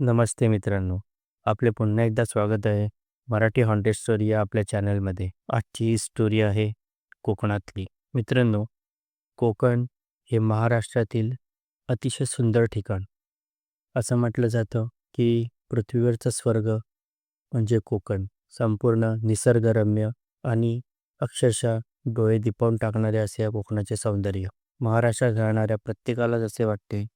नमस्ते मित्रांनो आपले पुन्हा एकदा स्वागत आहे मराठी हॉन्टेड स्टोरी या आपल्या चॅनलमध्ये. आजची ही स्टोरी आहे कोकणातली. मित्रांनो कोकण हे महाराष्ट्रातील अतिशय सुंदर ठिकाण. असं म्हटलं जातं की पृथ्वीवरचं स्वर्ग म्हणजे कोकण. संपूर्ण निसर्गरम्य आणि अक्षरशः डोळे दिपवून टाकणारे असे या कोकणाचे सौंदर्य. महाराष्ट्रात राहणाऱ्या प्रत्येकालाच असे वाटते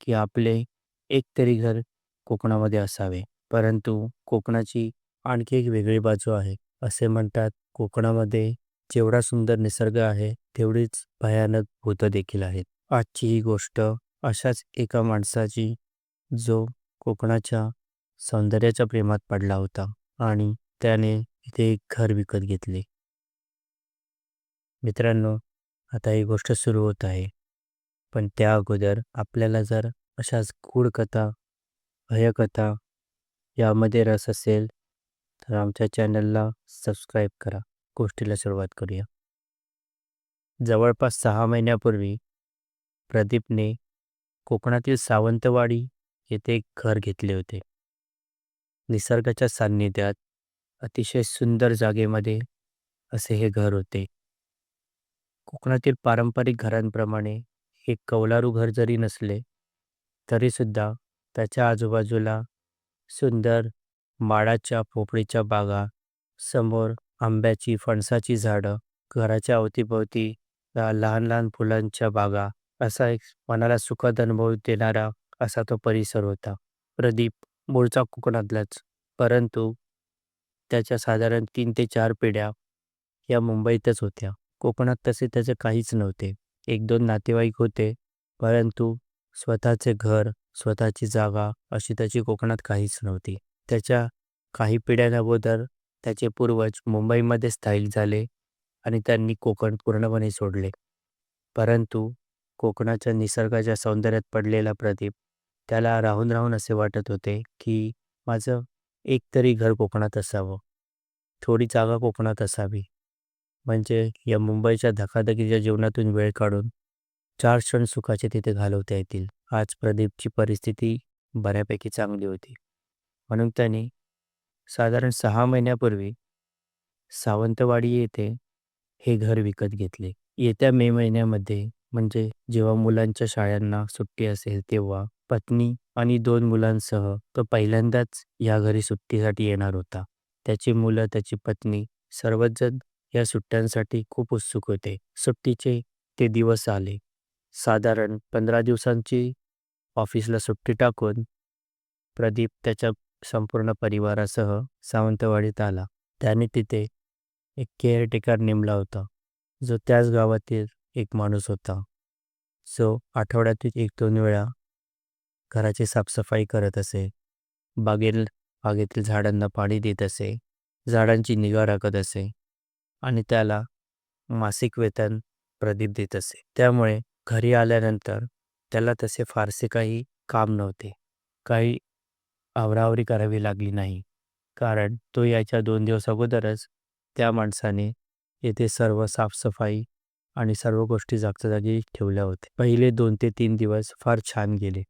की आपले एक तरी घर कोकणामध्ये असावे. परंतु कोकणाची आणखी एक वेगळी बाजू आहे. असे म्हणतात कोकणामध्ये जेवढा सुंदर निसर्ग आहे तेवढीच भयानक भूतं देखील आहेत. आजची ही गोष्ट अशाच एका माणसाची जो कोकणाच्या सौंदर्याच्या प्रेमात पडला होता आणि त्याने इथे एक घर विकत घेतले. मित्रांनो आता ही गोष्ट सुरू होत आहे. पण त्या अगोदर आपल्याला जर अशाच गूढ कथा भयकथा यामध्ये रस असेल तर आमच्या चॅनलला सबस्क्राईब करा. गोष्टीला सुरुवात करूया. जवळपास सहा महिन्यापूर्वी प्रदीपने कोकणातील सावंतवाडी येथे एक घर घेतले होते. निसर्गाच्या सान्निध्यात अतिशय सुंदर जागेमध्ये असे हे घर होते. कोकणातील पारंपरिक घरांप्रमाणे हे कौलारू घर जरी नसले तरीसुद्धा त्याच्या आजूबाजूला सुंदर माडाच्या पोपळीच्या बागा समोर आंब्याची फणसाची झाडं घराच्या अवतीभोवती लहान लहान फुलांच्या बागा असा एक मनाला सुखद अनुभव देणारा असा तो परिसर होता. प्रदीप मूळचा कोकणातलाच परंतु त्याच्या साधारण तीन ते चार पिढ्या या मुंबईतच होत्या. कोकणात तसे त्याचे काहीच नव्हते. एक दोन नातेवाईक होते परंतु स्वतःचे घर स्वतःची जागा अशी त्याची कोकणात काहीच नव्हती. त्याच्या काही पिढ्यांअगोदर त्याचे पूर्वज मुंबईमध्ये स्थायिक झाले आणि त्यांनी कोकण पूर्णपणे सोडले. परंतु कोकणाच्या निसर्गाच्या सौंदर्यात पडलेला प्रदीप त्याला राहून राहून असे वाटत होते की माझं एक तरी घर कोकणात असावं. थोडी जागा कोकणात असावी. म्हणजे या मुंबईच्या धकाधकीच्या जीवनातून वेळ काढून चार क्षण सुखाचे तिथे घालवता येतील. आज प्रदीपची परिस्थिती बऱ्यापैकी चांगली होती. म्हणून त्याने साधारण सहा महिन्यापूर्वी सावंतवाडी येथे हे घर विकत घेतले. येत्या मे महिन्यामध्ये म्हणजे जेव्हा मुलांच्या शाळांना सुट्टी असेल तेव्हा पत्नी आणि दोन मुलांसह तो पहिल्यांदाच या घरी सुट्टीसाठी येणार होता. त्याची मुलं त्याची पत्नी सर्वजण या सुट्ट्यांसाठी खूप उत्सुक होते. सुट्टीचे ते दिवस आले. साधारण पंधरा दिवसांची ऑफिसला सुट्टी टाकून प्रदीप त्याच्या संपूर्ण परिवारासह सावंतवाडीत आला. त्याने तिथे एक केअरटेकर नेमला होता जो त्याच गावातील एक माणूस होता. जो आठवड्यातील एक दोन वेळा घराची साफसफाई करत असे बागेल बागेतील झाडांना पाणी देत असे झाडांची निगा राखत असे आणि त्याला मासिक वेतन प्रदीप देत असे. त्यामुळे घरी आल्यानंतर त्याला तसे फारसे काही काम नव्हते. काही आवरावरी करावी लागली नाही. कारण तो याच्या दोन दिवस अगोदरच त्या माणसाने येथे सर्व साफसफाई आणि सर्व गोष्टी जागच्या जागी ठेवल्या होत्या. पहिले दोन ते तीन दिवस फार छान गेले.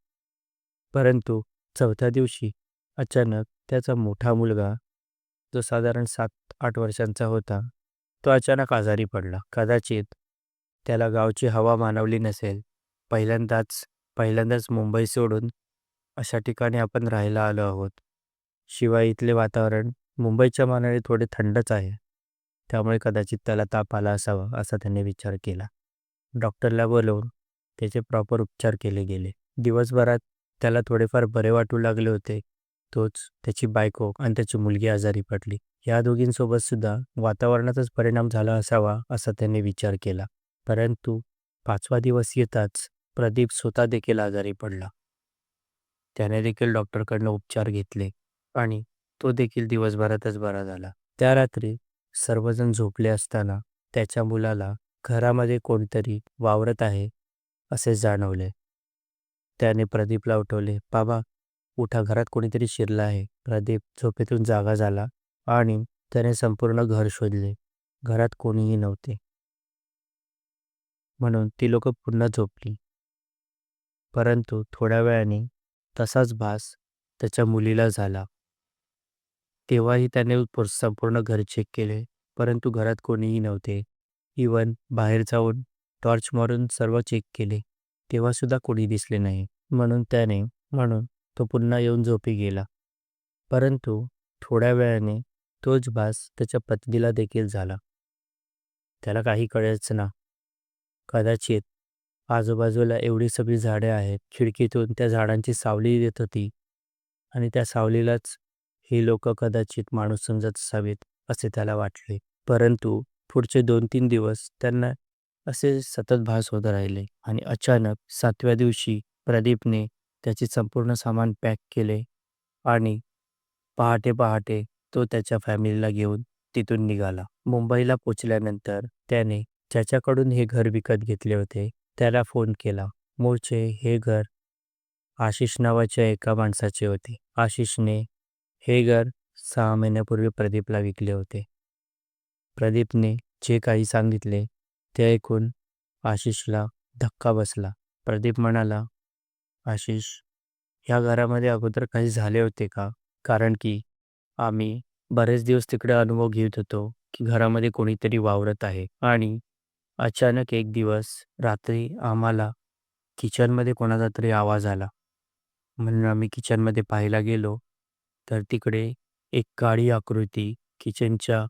परंतु चौथ्या दिवशी अचानक त्याचा मोठा मुलगा जो साधारण सात आठ वर्षांचा होता तो अचानक आजारी पडला. कदाचित त्याला गावची हवा मानवली नसेल. पहिल्यांदाच पहिल्यांदाच मुंबई सोडून अशा ठिकाणी आपण राहायला आलो आहोत. शिवाय इथले वातावरण मुंबईच्या मानाने थोडे थंडच आहे. त्यामुळे कदाचित त्याला ताप आला असावा असा त्याने विचार केला. डॉक्टरला बोलवून त्याचे प्रॉपर उपचार केले गेले. दिवसभरात त्याला थोडेफार बरे वाटू लागले होते. तोच त्याची बायको आणि त्याची मुलगी आजारी पडली. या दोघींसोबत सुद्धा वातावरणाचाच परिणाम झाला असावा असा त्याने विचार केला. परंतु पाचवा दिवस येताच प्रदीप स्वतः देखील आजारी पडला. त्याने देखील डॉक्टरकडनं उपचार घेतले आणि तो देखील दिवसभरातच बरा झाला. त्या रात्री सर्वजण झोपले असताना त्याच्या मुलाला घरामध्ये कोणतरी वावरत आहे असे जाणवले. त्याने प्रदीपला उठवले बाबा उठा घरात कोणीतरी शिरला आहे. प्रदीप झोपेतून जागा झाला आणि त्याने संपूर्ण घर शोधले. घरात कोणीही नव्हते. म्हणून ती लोक पुन्हा झोपली. परंतु थोड्या वेळाने तसाच भास त्याच्या मुलीला झाला. तेव्हाही त्याने संपूर्ण घर चेक केले, परंतु घरात कोणीही नव्हते. इवन बाहेर जाऊन टॉर्च मारून सर्व चेक केले, तेव्हासुद्धा कोणी दिसले नाही. म्हणून त्याने म्हणून तो पुन्हा येऊन झोपी गेला. परंतु थोड्या वेळाने तोच भास त्याच्या पत्नीला देखील झाला. त्याला काही कळेच ना. कदाचित आजूबाजूला एवढी सगळी झाडे आहेत, खिडकीतून त्या झाडांची सावली येत होती आणि त्या सावलीलाच ही लोक कदाचित माणूस समजत असावेत असे त्याला वाटले. परंतु पुढचे दोन तीन दिवस त्यांना असे सतत भास होत राहिले आणि अचानक सातव्या दिवशी प्रदीपने त्याचे संपूर्ण सामान पॅक केले आणि पहाटे पहाटे तो त्याच्या फॅमिलीला घेऊन तिथून निघाला. मुंबईला पोचल्यानंतर त्याने ज्याच्याकडून हे घर विकत घेतले होते त्याला फोन केला. मूळचे हे घर आशिष नावाच्या एका माणसाचे होते. आशिषने हे घर सहा महिन्यापूर्वी प्रदीपला विकले होते. प्रदीपने जे काही सांगितले ते ऐकून आशिषला धक्का बसला. प्रदीप म्हणाला, आशिष, ह्या घरामध्ये अगोदर काही झाले होते का? कारण की आम्ही बरेच दिवस तिकडे अनुभव घेत होतो की घरामध्ये कोणीतरी वावरत आहे आणि अचानक एक दिवस रात्री आम्हाला किचनमध्ये कोणाचा तरी आवाज आला. म्हणून आम्ही किचनमध्ये पाहायला गेलो तर तिकडे एक काळी आकृती किचनच्या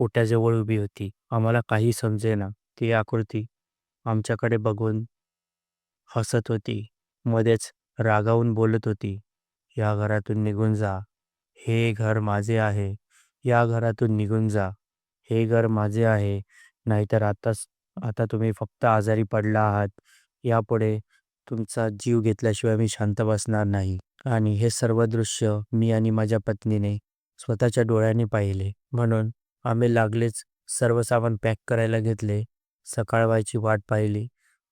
ओट्याजवळ उभी होती. आम्हाला काही समजेना. ती आकृती आमच्याकडे बघून हसत होती. मध्येच रागावून बोलत होती, या घरातून निघून जा. हे घर माझे आहे. या घरातून निघून जा. हे घर माझे आहे. नाहीतर आताच आता तुम्ही फक्त आजारी पडला आहात. यापुढे तुमचा जीव घेतल्याशिवाय मी शांत बसणार नाही. आणि हे सर्व दृश्य मी आणि माझ्या पत्नीने स्वतःच्या डोळ्यांनी पाहिले. म्हणून आम्ही लागलेच सर्व सामान पॅक करायला घेतले. सकाळ व्हायची वाट पाहिली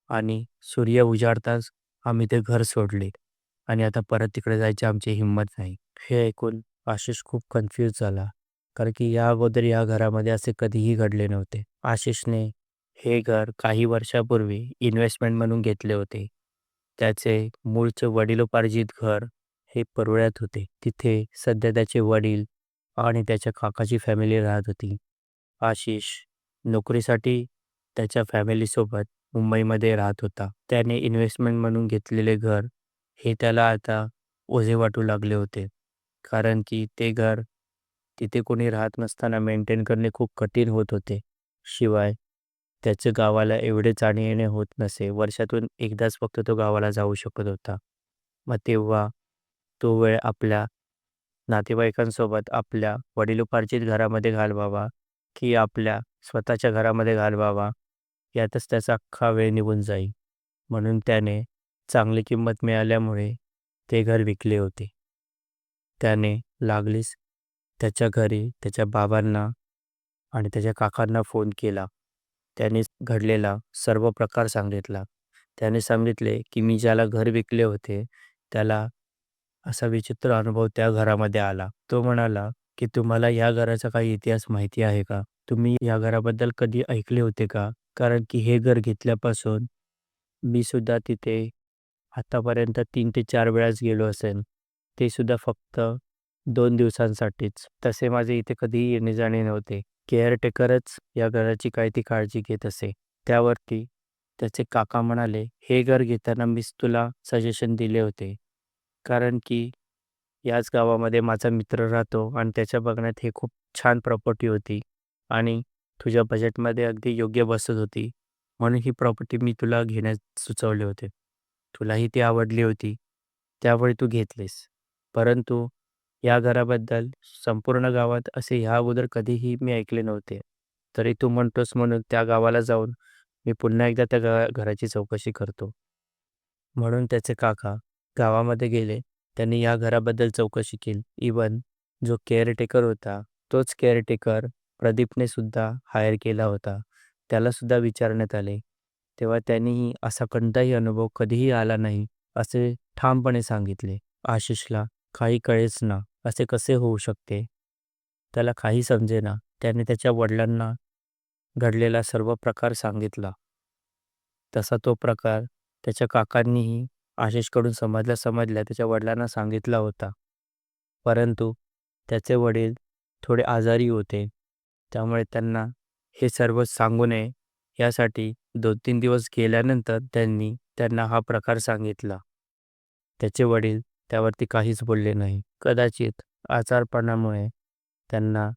आणि सूर्य उजाडताच आम्ही ते घर सोडले आणि आता परत तिकडे जायची आमची हिंमत नाही. हे ऐकून आशिष खूप कन्फ्यूज झाला. कारण की या अगोदर या घरामध्ये असे कधीही घडले नव्हते. आशिषने हे घर काही वर्षापूर्वी इन्व्हेस्टमेंट म्हणून घेतले होते. त्याचे मूळचे वडिलोपार्जित घर हे परवळ्यात होते. तिथे सध्या त्याचे वडील आणि त्याच्या काकाची फॅमिली राहत होती. आशिष नोकरीसाठी त्याच्या फॅमिलीसोबत मुंबईमध्ये राहत होता. त्याने इन्व्हेस्टमेंट म्हणून घेतलेले घर हे त्याला आता ओझे वाटू लागले होते. कारण की ते घर तिथे कोणी राहत नसताना मेंटेन करणे खूप कठीण होत होते. शिवाय त्याचं गावाला एवढे जाणे येणे होत नसे. वर्षातून एकदाच फक्त तो गावाला जाऊ शकत होता. मग तेव्हा तो वेळ आपल्या नातेवाईकांसोबत आपल्या वडिलोपार्जित घरामध्ये घालवावा की आपल्या स्वतःच्या घरामध्ये घालवावा यातच त्याचा अख्खा वेळ निघून जाईल. म्हणून त्याने चांगली किंमत मिळाल्यामुळे ते घर विकले होते. त्याने लागलीच त्याच्या घरी त्याच्या बाबांना आणि त्याच्या काकांना फोन केला. त्याने घडलेला सर्व प्रकार सांगितला. त्याने सांगितले की मी ज्याला घर विकले होते त्याला असा विचित्र अनुभव त्या घरामध्ये आला. तो म्हणाला की तुम्हाला या घराचा काही इतिहास माहिती आहे का? तुम्ही या घराबद्दल कधी ऐकले होते का? कारण की हे घर घेतल्यापासून मी सुद्धा तिथे आतापर्यंत तीन ते चार वेळाच गेलो असेल. ते सुद्धा फक्त दोन दिवसांसाठीच. तसे माझे इथे कधीही येणे जाणे नव्हते. केअरटेकरच या घराची काय ती काळजी घेत असे. त्यावरती त्याचे काका म्हणाले, हे घर घेताना मीच तुला सजेशन दिले होते. कारण की याच गावामध्ये माझा मित्र राहतो आणि त्याच्या बघण्यात हे खूप छान प्रॉपर्टी होती आणि तुझ्या बजेटमध्ये अगदी योग्य बसत होती. म्हणून ही प्रॉपर्टी मी तुला घेण्यास सुचवले होते. तुलाही ती आवडली होती. त्यावेळी तू घेतलीस. परंतु या घराबद्दल संपूर्ण गावात असे ह्या अगोदर कधीही मी ऐकले नव्हते. तरी तू म्हणतोस म्हणून त्या गावाला जाऊन मी पुन्हा एकदा त्या घराची चौकशी करतो. म्हणून त्याचे काका गावामध्ये गेले. त्यांनी या घराबद्दल चौकशी केली. इवन जो केअरटेकर होता तोच केअरटेकर प्रदीपने सुद्धा हायर केला होता. त्याला सुद्धा विचारण्यात आले. तेव्हा त्यांनीही असा कोणताही अनुभव कधीही आला नाही असे ठामपणे सांगितले. आशिषला काही कळेच ना. असे कसे होऊ शकते? त्याला काही समजेना. त्याने त्याच्या वडिलांना घडलेला सर्व प्रकार सांगितला. तसा तो प्रकार त्याच्या काकांनीही आशिषकडून समजल्या समजल्या त्याच्या वडिलांना सांगितला होता. परंतु त्याचे वडील थोडे आजारी होते. त्यामुळे त्यांना हे सर्व सांगू नये यासाठी 2-3 दिवस गेल्यानंतर त्यांनी त्यांना हा प्रकार सांगितला. त्याचे वडील त्यावरती काहीच बोलले नाही. कदाचित आजारपणामुळे त्यांना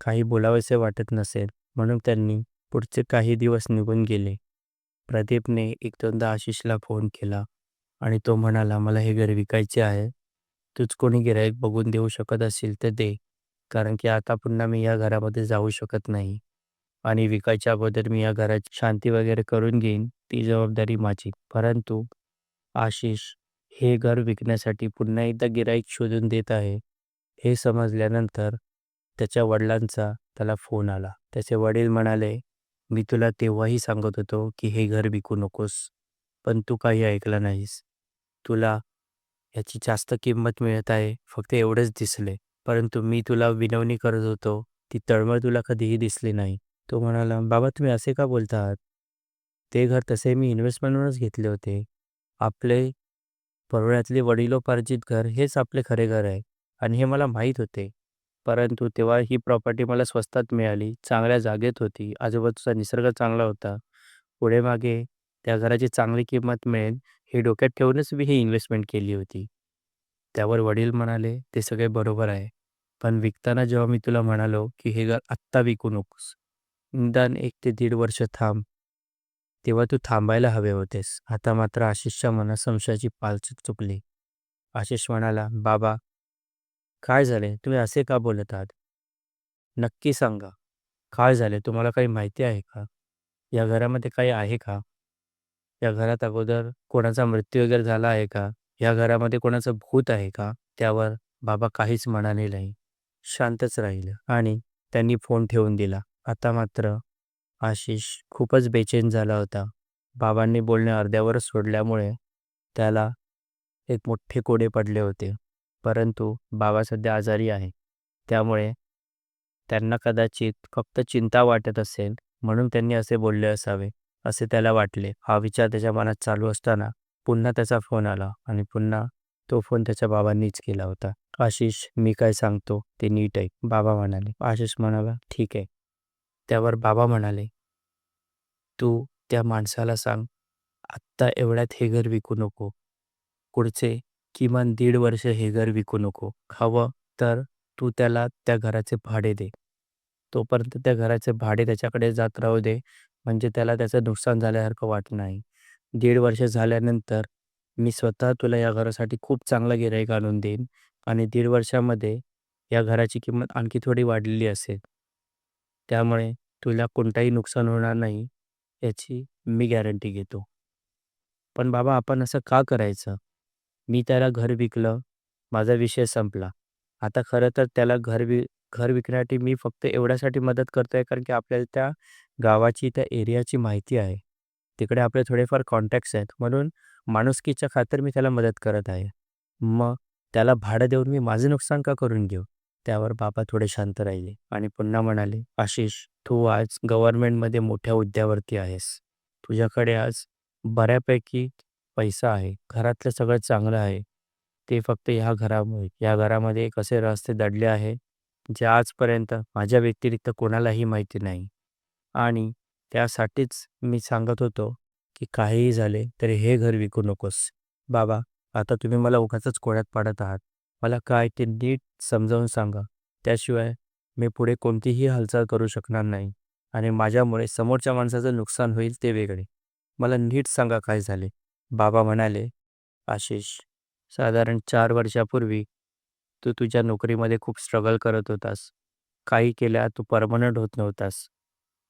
काही बोलावेसे वाटत नसेल म्हणून त्यांनी पुढचे काही दिवस निघून गेले. प्रदीपने एक-दोनदा आशिषला फोन केला आणि तो म्हणाला, "मला हे घर विकायचे आहे. तूच कोणी गिऱ्हाईक बघून देऊ शकत असेल तर दे. कारण की आता पुन्हा मी या घरामध्ये जाऊ शकत नाही आणि विकायच्या अगोदर मी या घरात शांती वगैरे करून घेईन, ती जबाबदारी माझी." परंतु आशिष हे घर विकण्यासाठी पुन्हा एकदा गिऱ्हाईक शोधून देत आहे, हे समजल्यानंतर त्याच्या वडिलांचा त्याला फोन आला. त्याचे वडील म्हणाले, "मी तुला तेव्हाही सांगत होतो की हे घर विकू नकोस, पण तू काही ऐकलं नाहीस. तुला याची जास्त किंमत मिळत आहे, फक्त एवढेच दिसले. परंतु मी तुला विनवणी करत होतो, ती तळमळ तुला कधीही दिसली नाही." तो म्हणाला, "बाबा तुम्ही असे का बोलता आहात? ते घर तसे मी इन्व्हेस्टमेंटवरच घेतले होते. आपले परवड्यातले वडिलोपार्जित घर हेच आपले खरे घर आहे आणि हे मला माहीत होते. परंतु तेव्हा ही प्रॉपर्टी मला स्वस्तात मिळाली, चांगल्या जागेत होती, आजूबाजूचा निसर्ग चांगला होता. पुढे मागे त्या घराची चांगली किंमत मिळेल हे डोक्यात ठेवूनच मी ही इन्व्हेस्टमेंट केली होती." त्यावर वडील म्हणाले, "ते सगळे बरोबर आहे. पण विकताना जेव्हा मी तुला म्हणालो की हे घर आत्ता विकू नकोस, निदान 1 ते दीड वर्ष थांब, तेव्हा तू थांबायला हवे होतेस." आता मात्र आशिषच्या मनात संशयाची पालचूक चुकली. आशिष म्हणाला, "बाबा, काय झाले? तुम्ही असे का बोलत आहात? नक्की सांगा. काय झाले? तुम्हाला काही माहिती आहे का? या घरामध्ये काही आहे का? या घरात अगोदर कोणाचा मृत्यू वगैरे झाला आहे का? या घरामध्ये कोणाचं भूत आहे का?" त्यावर बाबा काहीच म्हणाले नाही. शांतच राहिलं आणि त्यांनी फोन ठेवून दिला. आता मात्र आशिष खूपच बेचैन झाला होता. बाबांनी बोलणे अर्ध्यावरच सोडल्यामुळे त्याला एक मोठे कोडे पडले होते. परंतु बाबा सध्या आजारी आहे. त्यामुळे त्यांना कदाचित फक्त चिंता वाटत असेल म्हणून त्यांनी असे बोलले असावे, असे त्याला वाटले. हा विचार त्याच्या मनात चालू असताना पुन्हा त्याचा फोन आला आणि पुन्हा तो फोन त्याच्या बाबांनीच केला होता. "आशिष, मी काय सांगतो ते नीट आहे बाबा म्हणाले. आशिष म्हणाला, "ठीक आहे." त्यावर बाबा म्हणाले, "तू त्या माणसाला सांग, आत्ता एवढ्यात हे घर विकू नको. पुढचे किमान दीड वर्ष हे घर विकू नको. हवं तर तू त्याला त्या घराचे भाडे दे. तोपर्यंत त्या घराचे भाडे त्याच्याकडे जात राहू दे, म्हणजे त्याला त्याचं नुकसान झाल्यासारखं वाटत नाही. दीड वर्ष झाल्यानंतर मी स्वतः तुला या घरासाठी खूप चांगला गिऱ्हाईक आणून देईन आणि दीड वर्षामध्ये या घराची किंमत आणखी थोडी वाढलेली असेल. त्यामुळे तुला कोणताही नुकसान होणार नाही, याची मी गॅरंटी घेतो." "पण बाबा आपण असं का करायचं? मी त्याला घर विकलं, माझा विषय संपला. आता खरं तर त्याला घर वि घर विकण्यासाठी मी फक्त एवढ्यासाठी मदत करतोय कारण की आपल्याला त्या गावाची, त्या एरियाची माहिती आहे. तिकडे आपले थोडेफार कॉन्टॅक्ट्स आहेत म्हणून माणुसकीच्या खातर मी त्याला मदत करत आहे. मग त्याला भाडं देऊन मी माझं नुकसान का करून घेऊ?" त्यावर बाबा थोडे शांत राहिले आणि पुन्हा म्हणाले, "आशिष, तू आज गव्हर्नमेंटमध्ये मोठ्या हुद्द्यावरती आहेस. तुझ्याकडे आज बऱ्यापैकी पैसा आहे. घरातलं सगळं चांगलं आहे. ते फक्त ह्या घरामुळे या घरामध्ये एक असे रहस्य दडले आहे, जे आजपर्यंत माझ्या व्यतिरिक्त कोणालाही माहिती नाही. आणि त्यासाठीच मी सांगत होतो की काहीही झाले तरी हे घर विकू नकोस." "बाबा, आता तुम्ही मला उगाचच कोड्यात पाडत आहात. मला काय ते नीट समजावून सांगा. त्याशिवाय मी पुढे कोणतीही हालचाल करू शकणार नाही आणि माझ्यामुळे समोरच्या माणसाचं नुकसान होईल ते वेगळे. मला नीट सांगा काय झाले?" बाबा म्हणाले, "आशिष, साधारण चार वर्षापूर्वी तू तुझ्या नोकरीमध्ये खूप स्ट्रगल करत होतास. काही केल्या तू परमनंट होत नव्हतास.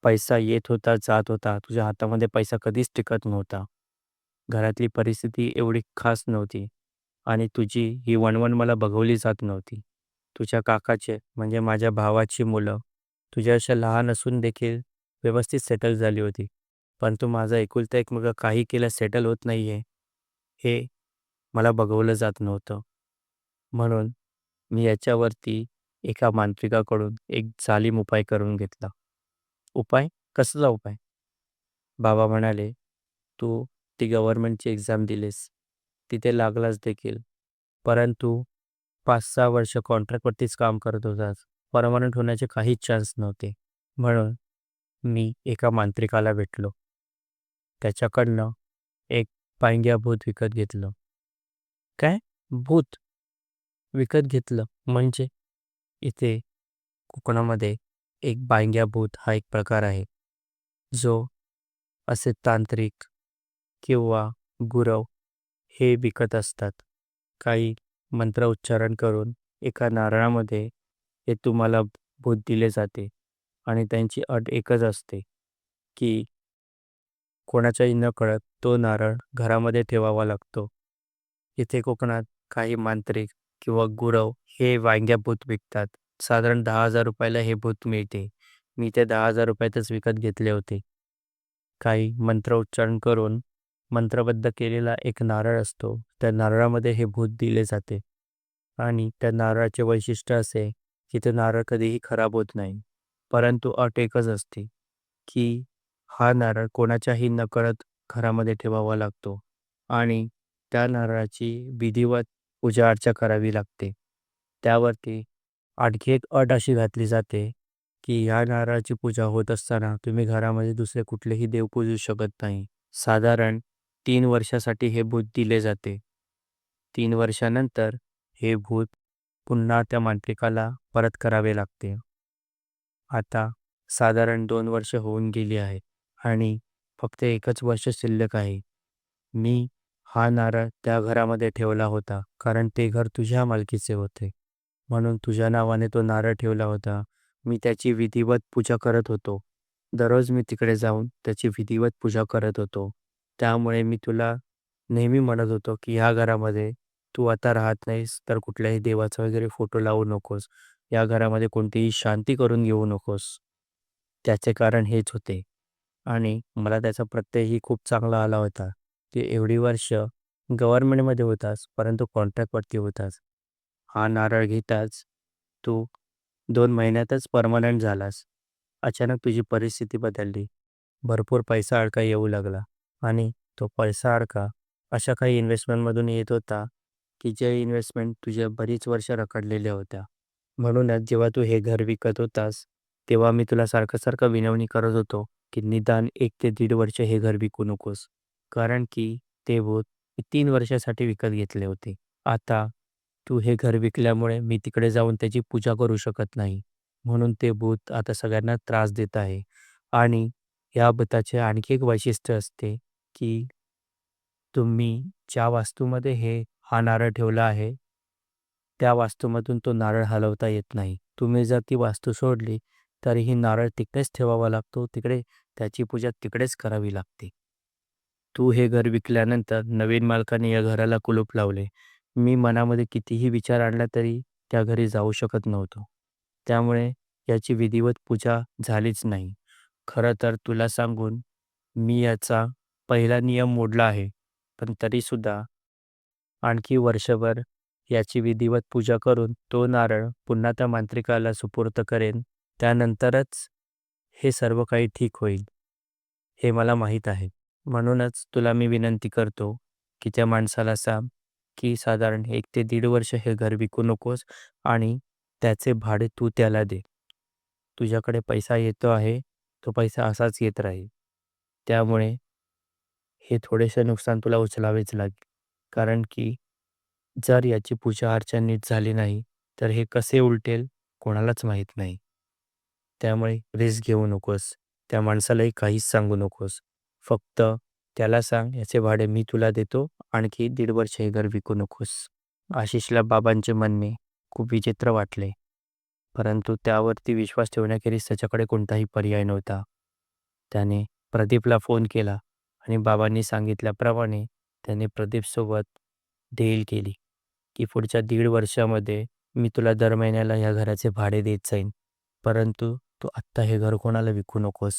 पैसा येत होता, जात होता. तुझ्या हातामध्ये पैसा कधीच टिकत नव्हता. घरातली परिस्थिती एवढी खास नव्हती आणि तुझी ही वणवण मला बघवली जात नव्हती. तुझ्या काकाचे म्हणजे माझ्या भावाची मुलं तुझ्यापेक्षा लहान असून देखील व्यवस्थित सेटल झाली होती. परंतु माझा एकुलता एक मुलगा काही केलं सेटल होत नाहीये, हे मला बघवलं जात नव्हतं. म्हणून मी याच्यावरती एका मांत्रिकाकडून एक जालीम उपाय करून घेतला." "उपाय? कसला उपाय?" बाबा म्हणाले, "तू ती गव्हर्नमेंटची एक्झाम दिलीस. तिथे लागलाच देखील. परंतु 5-6 वर्ष कॉन्ट्रॅक्टवरतीच काम करत होतास. परमानंट होण्याचे काहीच चान्स नव्हते. म्हणून मी एका मांत्रिकाला भेटलो. त्याच्याकडनं एक पांग्या भूत विकत घेतलं. काय? भूत? विकत घेतलं म्हणजे? इथे कोकणामध्ये एक बांग्या भूत हा एक प्रकार आहे. जो असे तांत्रिक किंवा गुरव हे विकत असतात. काही मंत्र उच्चारण करून एका नारळामध्ये हे तुम्हाला भूत दिले जाते आणि त्यांची अट एकच असते की कोणाच्याही नकळत तो नारळ घरामध्ये ठेवावा लागतो. इथे कोकणात काही मांत्रिक किंवा गुरव हे वांग्या भूत विकतात. साधारण दहा हजार रुपयाला हे भूत मिळते. मी ते दहा हजार रुपयातच विकत घेतले होते. काही मंत्र उच्चारण करून मंत्रबद्ध केलेला एक नारळ असतो. त्या नारळामध्ये हे भूत दिले जाते आणि त्या नारळाचे वैशिष्ट्य असे की तो नारळ कधीही खराब होत नाही. परंतु अट एकच असते की हा नारळ कोणाच्याही नकळत घरामध्ये ठेवावा लागतो आणि त्या नारळाची विधिवत पूजा अर्चा करावी लागते. त्यावरती आणखी एक अट अशी घातली जाते की ह्या नारळाची पूजा होत असताना तुम्ही घरामध्ये दुसरे कुठलेही देव पूजू शकत नाही. साधारण तीन वर्षासाठी हे भूत दिले जाते. तीन वर्षानंतर हे भूत पुन्हा त्या मांत्रिकाला परत करावे लागते. आता साधारण दोन वर्ष होऊन गेली आहे आणि फक्त एकच वर्ष शिल्लक आहे. मी हा नारळ त्या घरामध्ये ठेवला होता कारण ते घर तुझ्या मालकीचे होते. म्हणून तुझ्या नावाने तो नारळ ठेवला होता. मी त्याची विधिवत पूजा करत होतो. दररोज मी तिकडे जाऊन त्याची विधिवत पूजा करत होतो. त्यामुळे मी तुला नेहमी म्हणत होतो की ह्या घरामध्ये तू आता राहत नाहीस तर कुठल्याही देवाचा वगैरे फोटो लावू नकोस. या घरामध्ये कोणतीही शांती करून घेऊ नकोस. त्याचे कारण हेच होते आणि मला त्याचा प्रत्ययही खूप चांगला आला होता की एवढी वर्ष गव्हर्नमेंटमध्ये होतास परंतु कॉन्ट्रॅक्टवरती होतास. हा नारळ घेताच तू दोन महिन्यातच परमनंट झालास. अचानक तुझी परिस्थिती बदलली. भरपूर पैसा अडका येऊ लागला आणि तो पैसा अडका अशा काही इन्व्हेस्टमेंटमधून येत होता की जे इन्व्हेस्टमेंट तुझ्या बरीच वर्ष रखडलेल्या होत्या. म्हणूनच जेव्हा तू हे घर विकत होतास तेव्हा मी तुला सारखं सारखं विनवणी करत होतो की निदान एक ते दीड वर्ष हे घर विकू नकोस. कारण की ते भूत मी तीन वर्षासाठी विकत घेतले होते. आता तू हे घर विकल्यामुळे मी तिकडे जाऊन त्याची पूजा करू शकत नाही. म्हणून ते भूत आता सगळ्यांना त्रास देत आहे आणि या भूताचे आणखी एक वैशिष्ट्य असते की तुम्ही ज्या वास्तूमध्ये हे हा नारळ ठेवला आहे त्या वास्तूमधून तो नारळ हलवता येत नाही. तुम्ही जर ती वास्तू सोडली तरीही नारळ तिकडेच ठेवावा लागतो. तिकडे त्याची पूजा तिकडेच करावी लागते. तू हे घर विकल्यानंतर नवीन मालकाने या घराला कुलूप लावले. मी मनामध्ये कितीही विचार आणला तरी त्या घरी जाऊ शकत नव्हतो. त्यामुळे याची विधिवत पूजा झालीच नाही. खरं तर तुला सांगून मी याचा पहिला नियम मोडला आहे. पण तरीसुद्धा आणखी वर्षभर याची विधिवत पूजा करून तो नारळ पुन्हा त्या मांत्रिकाला सुपूर्त करेन. त्यानंतरच हे सर्व काही ठीक होईल. हे मला माहीत आहे. म्हणूनच तुला मी विनंती करतो की त्या माणसाला सांग की साधारण एक ते दीड वर्ष हे घर विकू नकोस आणि त्याचे भाडे तू त्याला दे. तुझ्याकडे पैसा येतो आहे तो पैसा असाच येत राहील. त्यामुळे हे थोडेसे नुकसान तुला उचलावेच लागेल. कारण की जर याची पूजा अर्चा नीट झाली नाही तर हे कसे उलटेल कोणालाच माहीत नाही. त्यामुळे रिस्क घेऊ नकोस. त्या माणसालाही काहीच सांगू नकोस. फक्त त्याला सांग याचे भाडे मी तुला देतो आणखी दीड वर्ष हे घर विकू नकोस. आशिषला बाबांचे म्हणणे खूप विचित्र वाटले. परंतु त्यावरती विश्वास ठेवण्याखेरीज त्याच्याकडे कोणताही पर्याय नव्हता. त्याने प्रदीपला फोन केला आणि बाबांनी सांगितल्याप्रमाणे त्याने प्रदीपसोबत डील केली की पुढच्या दीड वर्षामध्ये मी तुला दर महिन्याला ह्या घराचे भाडे देत जाईन. परंतु तू आत्ता हे घर कोणाला विकू नकोस.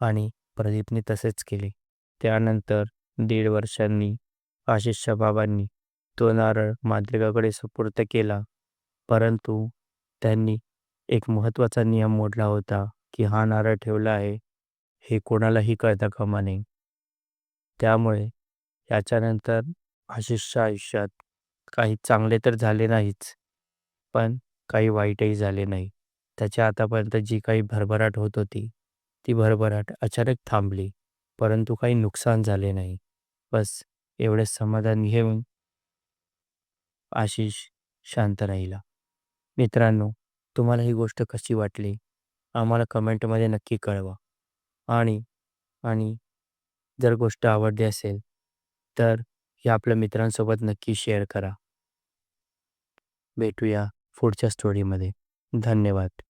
आणि प्रदीपने तसेच केले. त्यानंतर दीड वर्षांनी आशिषच्या बाबांनी तो नारळ मांत्रिकाकडे सुपूर्त केला. परंतु त्यांनी एक महत्त्वाचा नियम मोडला होता की हा नारळ ठेवला आहे हे कोणालाही कळता कामा नये. त्यामुळे याच्यानंतर आशिषच्या आयुष्यात काही चांगले तर झाले नाहीच पण काही वाईटही झाले नाही. त्याच्या आतापर्यंत जी काही भरभराट होत होती, ती भरभराट अचानक थांबली. परंतु काही नुकसान झाले नाही. बस एवढे समाधान घेऊन आशिष शांत राहिला. मित्रांनो, तुम्हाला ही गोष्ट कशी वाटली? आम्हाला कमेंटमध्ये नक्की कळवा. आणि आणि जर गोष्ट आवडली असेल, तर ही आपल्या मित्रांसोबत नक्की शेअर करा. भेटूया पुढच्या स्टोरीमध्ये. धन्यवाद.